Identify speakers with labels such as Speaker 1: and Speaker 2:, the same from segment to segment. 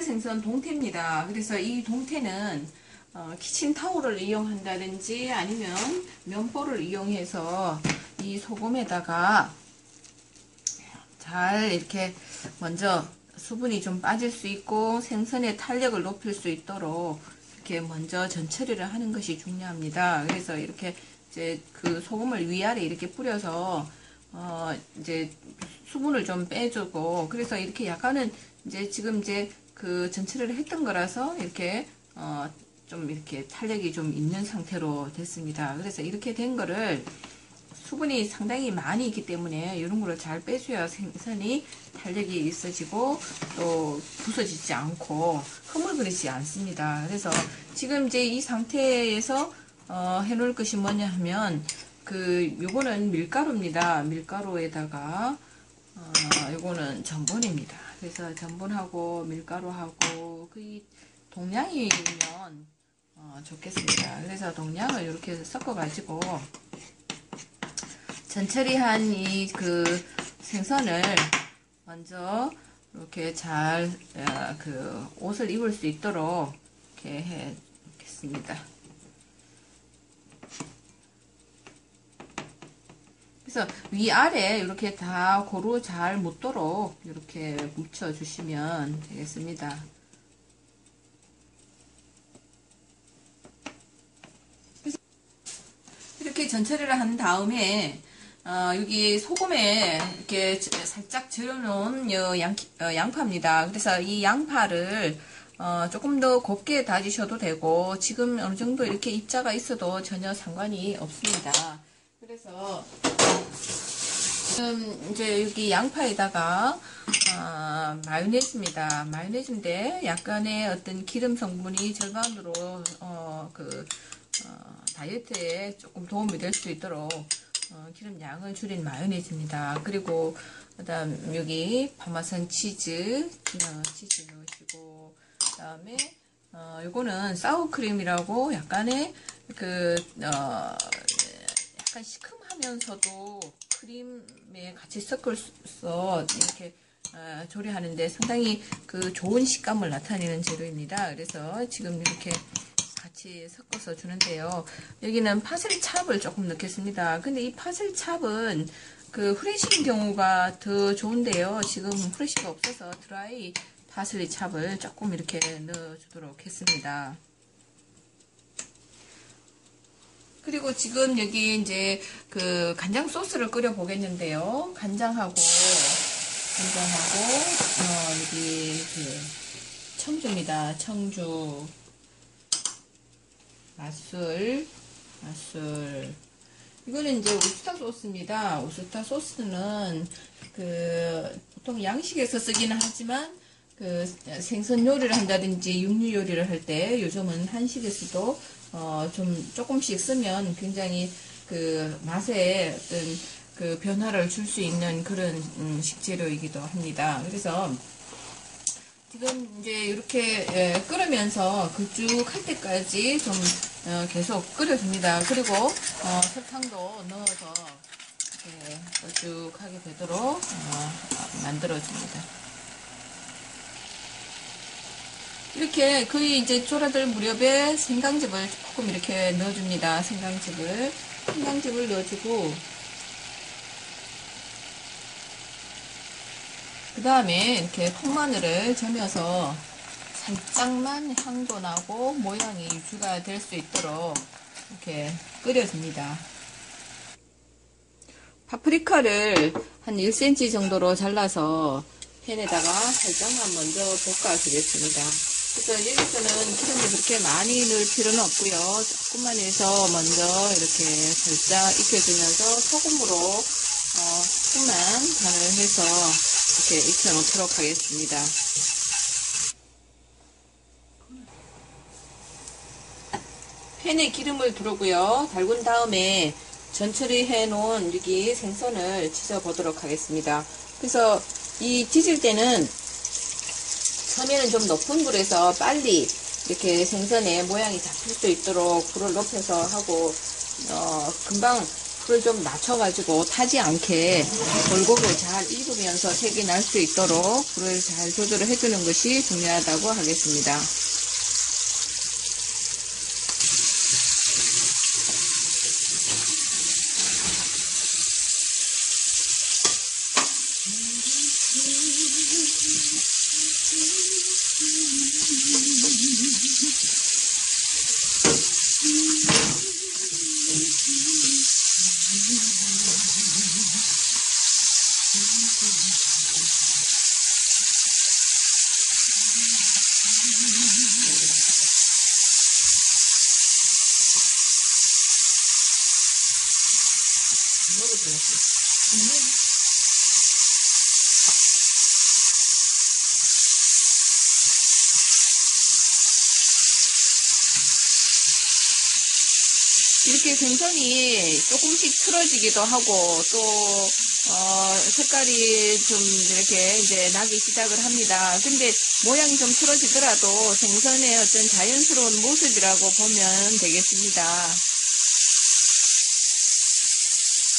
Speaker 1: 생선 동태입니다. 그래서 이 동태는 어, 키친타올을 이용한다든지 아니면 면보를 이용해서 이 소금에다가 잘 이렇게 먼저 수분이 좀 빠질 수 있고 생선의 탄력을 높일 수 있도록 이렇게 먼저 전처리를 하는 것이 중요합니다. 그래서 이렇게 이제 그 소금을 위아래 이렇게 뿌려서 어 이제 수분을 좀 빼주고 그래서 이렇게 약간은 이제 지금 이제 그 전처리를 했던 거라서 이렇게 어 좀 이렇게 탄력이 좀 있는 상태로 됐습니다. 그래서 이렇게 된 거를 수분이 상당히 많이 있기 때문에 이런 거를 잘 빼줘야 생선이 탄력이 있어지고 또 부서지지 않고 흐물거리지 않습니다. 그래서 지금 이제 이 상태에서 어, 해놓을 것이 뭐냐 하면 그 요거는 밀가루입니다. 밀가루에다가 어, 요거는 전분입니다. 그래서 전분하고 밀가루하고 그 동량이면 어, 좋겠습니다. 그래서 동량을 이렇게 섞어 가지고 전처리한 이 그 생선을 먼저 이렇게 잘 그 옷을 입을 수 있도록 이렇게 해 놓겠습니다. 그래서 위아래 이렇게 다 고루 잘 묻도록 이렇게 묻혀 주시면 되겠습니다. 이렇게 전처리를 한 다음에 어, 여기 소금에 이렇게 살짝 절여놓은 양, 어, 양파입니다. 그래서 이 양파를 어, 조금 더 곱게 다지셔도 되고 지금 어느 정도 이렇게 입자가 있어도 전혀 상관이 없습니다. 그래서 지금 이제 여기 양파에다가 어, 마요네즈입니다. 마요네즈인데 약간의 어떤 기름 성분이 절반으로 어, 그 어, 다이어트에 조금 도움이 될 수 있도록 어, 기름 양을 줄인 마요네즈입니다. 그리고 그다음 여기 파마산 치즈, 어, 치즈 넣으시고 그다음에 어, 요거는 사우크림이라고 약간의 그 어, 약간 시큼하면서도 크림에 같이 섞어서 이렇게 어, 조리하는데 상당히 그 좋은 식감을 나타내는 재료입니다. 그래서 지금 이렇게 같이 섞어서 주는데요. 여기는 파슬리 찹을 조금 넣겠습니다. 근데 이 파슬리 찹은 그 후레쉬인 경우가 더 좋은데요. 지금 후레쉬가 없어서 드라이 파슬리 찹을 조금 이렇게 넣어주도록 했습니다. 그리고 지금 여기 이제 그 간장 소스를 끓여 보겠는데요. 간장하고 간장하고 어 여기 그 청주입니다. 청주 맛술, 맛술. 이거는 이제 우스타 소스입니다. 우스타 소스는 그 보통 양식에서 쓰기는 하지만 그 생선 요리를 한다든지 육류 요리를 할 때 요즘은 한식에서도 어 좀 조금씩 쓰면 굉장히 그 맛에 어떤 그 변화를 줄 수 있는 그런 음 식재료이기도 합니다. 그래서 지금 이제 이렇게 예, 끓으면서 걸쭉할 때까지 좀 어, 계속 끓여줍니다. 그리고 어, 설탕도 넣어서 이렇게 걸쭉하게 되도록 어, 만들어줍니다. 이렇게 거의 이제 졸아들 무렵에 생강즙을 조금 이렇게 넣어줍니다. 생강즙을 생강즙을 넣어주고 그 다음에 이렇게 통마늘을 저며서 살짝만 향도 나고 모양이 유지가 될 수 있도록 이렇게 끓여줍니다. 파프리카를 한 1cm 정도로 잘라서 팬에다가 살짝만 먼저 볶아주겠습니다. 그래서 여기서는 기름을 그렇게 많이 넣을 필요는 없고요. 조금만 해서 먼저 이렇게 살짝 익혀주면서 소금으로 어, 조금만 간을 해서 이렇게 익혀놓도록 하겠습니다. 팬에 기름을 두르고요. 달군 다음에 전처리 해놓은 여기 생선을 찢어 보도록 하겠습니다. 그래서 이 찢을 때는 처음에는 좀 높은 불에서 빨리 이렇게 생선의 모양이 잡힐 수 있도록 불을 높여서 하고 어, 금방 불을 좀 낮춰가지고 타지 않게 골고루 잘 익으면서 색이 날 수 있도록 불을 잘 조절을 해주는 것이 중요하다고 하겠습니다. 이렇게 생선이 조금씩 틀어지기도 하고 또 어, 색깔이 좀 이렇게 이제 나기 시작을 합니다. 근데 모양이 좀 틀어지더라도 생선의 어떤 자연스러운 모습이라고 보면 되겠습니다.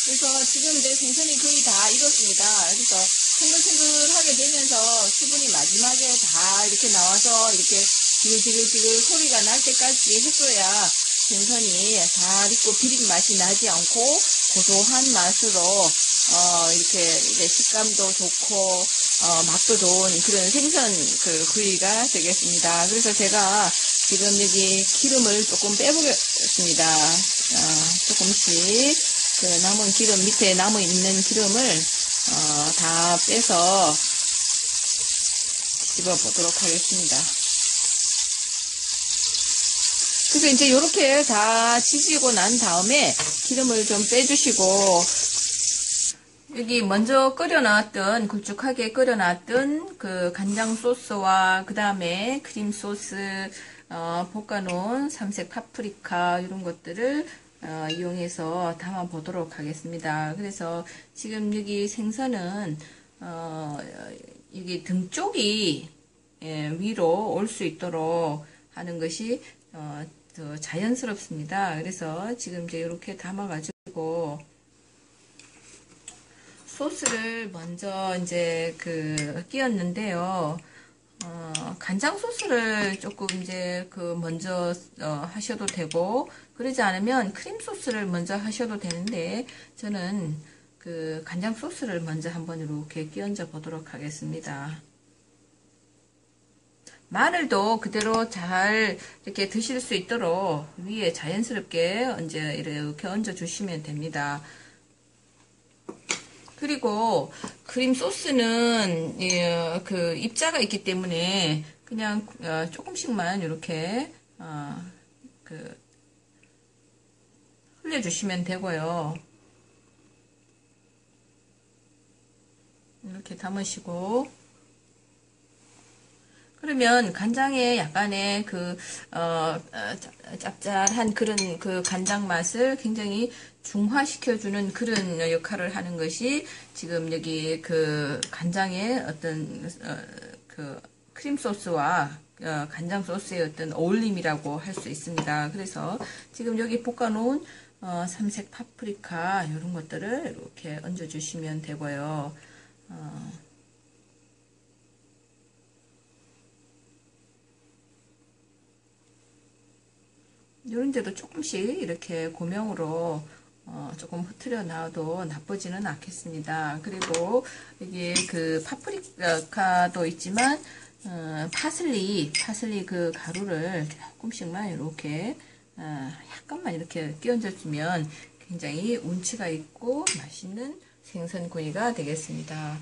Speaker 1: 그래서 지금 이제 생선이 거의 다 익었습니다. 그래서 탱글탱글하게 되면서 수분이 마지막에 다 이렇게 나와서 이렇게 지글지글지글 소리가 날 때까지 했어야 생선이 잘 익고 비린 맛이 나지 않고 고소한 맛으로 어 이렇게 이제 식감도 좋고 어 맛도 좋은 그런 생선 그 구이가 되겠습니다. 그래서 제가 지금 여기 기름을 조금 빼보겠습니다. 어 조금씩 그 남은 기름 밑에 남아 있는 기름을 어, 다 빼서 집어 보도록 하겠습니다. 그래서 이제 이렇게 다 지지고 난 다음에 기름을 좀 빼주시고 여기 먼저 끓여놨던 굵직하게 끓여놨던 그 간장 소스와 그 다음에 크림 소스 어, 볶아놓은 삼색 파프리카 이런 것들을 어, 이용해서 담아 보도록 하겠습니다. 그래서 지금 여기 생선은 어, 여기 등 쪽이 예, 위로 올 수 있도록 하는 것이 어, 더 자연스럽습니다. 그래서 지금 이제 이렇게 담아가지고 소스를 먼저 이제 그 끼웠는데요. 어, 간장 소스를 조금 이제 그 먼저 어, 하셔도 되고 그러지 않으면 크림 소스를 먼저 하셔도 되는데 저는 그 간장 소스를 먼저 한번 이렇게 끼얹어 보도록 하겠습니다. 마늘도 그대로 잘 이렇게 드실 수 있도록 위에 자연스럽게 이제 이렇게 얹어 주시면 됩니다. 그리고 크림 소스는 예, 그 입자가 있기 때문에 그냥 어, 조금씩만 이렇게 어, 그 흘려주시면 되고요. 이렇게 담으시고 그러면 간장에 약간의 그 어, 어, 짭짤한 그런 그 간장 맛을 굉장히 중화시켜주는 그런 역할을 하는 것이 지금 여기 그 간장의 어떤 어, 그 크림 소스와 어, 간장 소스의 어떤 어울림이라고 할 수 있습니다. 그래서 지금 여기 볶아놓은 어, 삼색 파프리카 이런 것들을 이렇게 얹어주시면 되고요. 어, 이런 데도 조금씩 이렇게 고명으로 어, 조금 흐트려 놔도 나쁘지는 않겠습니다. 그리고 여기 그 파프리카도 있지만 어, 파슬리, 파슬리 그 가루를 조금씩만 이렇게 어, 약간만 이렇게 끼얹어 주면 굉장히 운치가 있고 맛있는 생선구이가 되겠습니다.